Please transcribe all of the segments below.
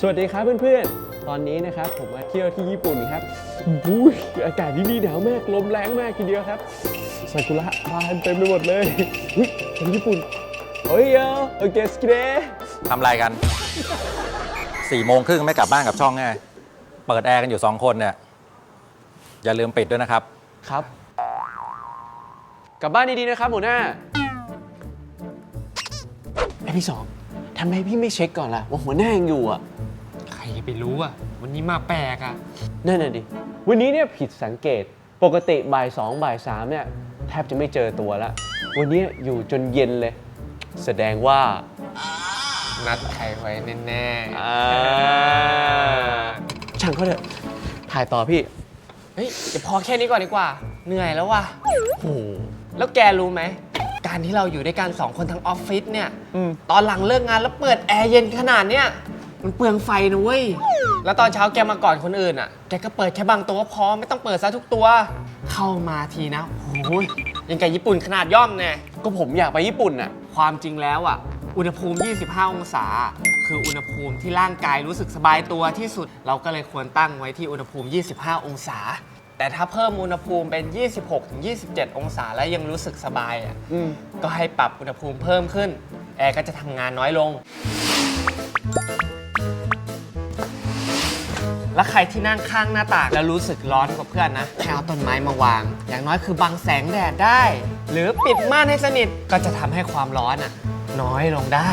สวัสดีครับเพื่อนๆ ตอนนี้นะครับผมมาเที่ยวที่ญี่ปุ่นครับอุ้ยอากาศที่นี่หนาวมากลมแรงมากทีเดียวครับซากุระบานเต็มไปหมดเลยอุ้ยคนญี่ปุ่นโอ้ยเออโอเคสกิเดทำอะไรกันสี่โมงครึ่งไม่กลับบ้านกับช่องไงเปิดแอร์กันอยู่สองคนเนี่ยอย่าลืมปิดด้วยนะครับครับ กลับบ้านดีๆนะครับหัวหน้าไอพี่สองทำไมพี่ไม่เช็คก่อนล่ะว่าหัวหน้ายังอยู่อะใคร ไปรู้อะ วันนี้มาแปลกอะ นั่นน่ะดิ วันนี้เนี่ยผิดสังเกต ปกติบ่ายสองบ่ายสามเนี่ยแทบจะไม่เจอตัวละ วันนี้อยู่จนเย็นเลย แสดงว่า นัดใครไว้แน่อ่า ช่างเขาเถอะ ถ่ายต่อพี่ ๆ เฮ้ยเดี๋ยวพอแค่นี้ก่อนดีกว่า เหนื่อยแล้วว่ะโอ้โหแล้วแกรู้ไหม การที่เราอยู่ด้วยกันสองคนทั้งออฟฟิศเนี่ย อืม ตอนหลังเลิกงานแล้วเปิดแอร์เย็นขนาดเนี้ย มันเปลืองไฟนะเว้ย แล้วตอนเช้าแกมาก่อนคนอื่นอะ แกก็เปิดแค่บางตัวก็พอไม่ต้องเปิดซะทุกตัว เข้ามาทีนะโอ้ยยังกับญี่ปุ่นขนาดย่อมแน่ก็ผมอยากไปญี่ปุ่นน่ะ ความจริงแล้วอะ อุณหภูมิ 25 องศา คืออุณหภูมิที่ร่างกายรู้สึกสบายตัวที่สุด เราก็เลยควรตั้งไว้ที่อุณหภูมิ 25 องศา แต่ถ้าเพิ่มอุณหภูมิเป็น 26-27 องศาแล้วยังรู้สึกสบายอะอืมก็ให้ปรับอุณหภูมิเพิ่มขึ้น แอร์ก็จะทำงานน้อยลง แล้วใครที่นั่งข้างหน้าต่างแล้วรู้สึกร้อนกว่าเพื่อนนะแค่เอาต้นไม้มาวาง อย่างน้อยคือบังแสงแดดได้ หรือปิดม่านให้สนิทก็จะทำให้ความร้อนอะ น้อยลงได้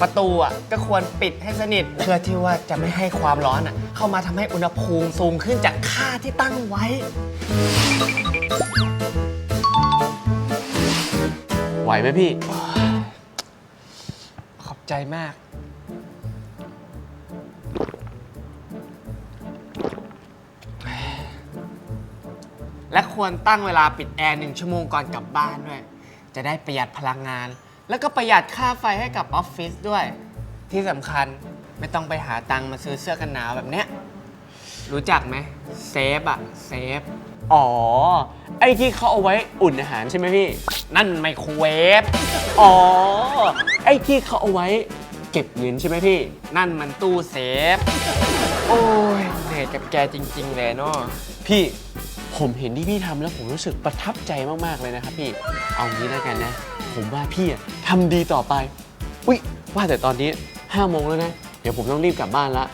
ประตูอะก็ควรปิดให้สนิท เพื่อที่ว่าจะไม่ให้ความร้อนอะเข้ามาทำให้อุณหภูมิสูงขึ้นจากค่าที่ตั้งไว้ ไหวไหมพี่ ใจมาก และควรตั้งเวลาปิดแอร์หนึ่งชั่วโมงก่อนกลับบ้านด้วย จะได้ประหยัดพลังงาน แล้วก็ประหยัดค่าไฟให้กับออฟฟิศด้วย ที่สำคัญไม่ต้องไปหาตังค์มาซื้อเสื้อกันหนาวแบบเนี้ย รู้จักไหมเซฟอะเซฟ อ๋อ ไอ้ที่เขาเอาไว้อุ่นอาหารใช่ไหมพี่ นั่นไมโครเวฟ อ๋อ ไอ้ที่เขาเอาไว้เก็บเงินใช่ไหมพี่ นั่นมันตู้เซฟ โอ้ยเหนื่อยกับแกจริง ๆ เลยเนาะ พี่ผมเห็นที่พี่ทำแล้วผมรู้สึกประทับใจมาก ๆ เลยนะครับพี่ เอางี้แล้วกันนะ ผมว่าพี่อะทำดีต่อไป อุ๊ย ว่าแต่ตอนนี้ห้าโมงแล้วนะ เดี๋ยวผมต้องรีบกลับบ้านละ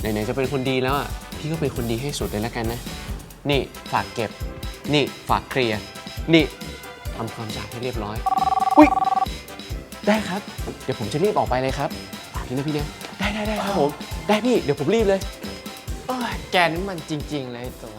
ไหน ๆ จะเป็นคนดีแล้วอะ พี่ก็เป็นคนดีให้สุดเลยแล้วกันนะ นี่ฝากเก็บ นี่ฝากเคลียร์นี่ทำความสะอาดให้เรียบร้อย อุ้ยได้ครับ เดี๋ยวผมจะรีบออกไปเลยครับฝากทีนะพี่เนียได้ได้ได้ครับผม ได้พี่ เดี๋ยวผมรีบเลย เอ้ยแกนี่มันจริง ๆ เลยตัว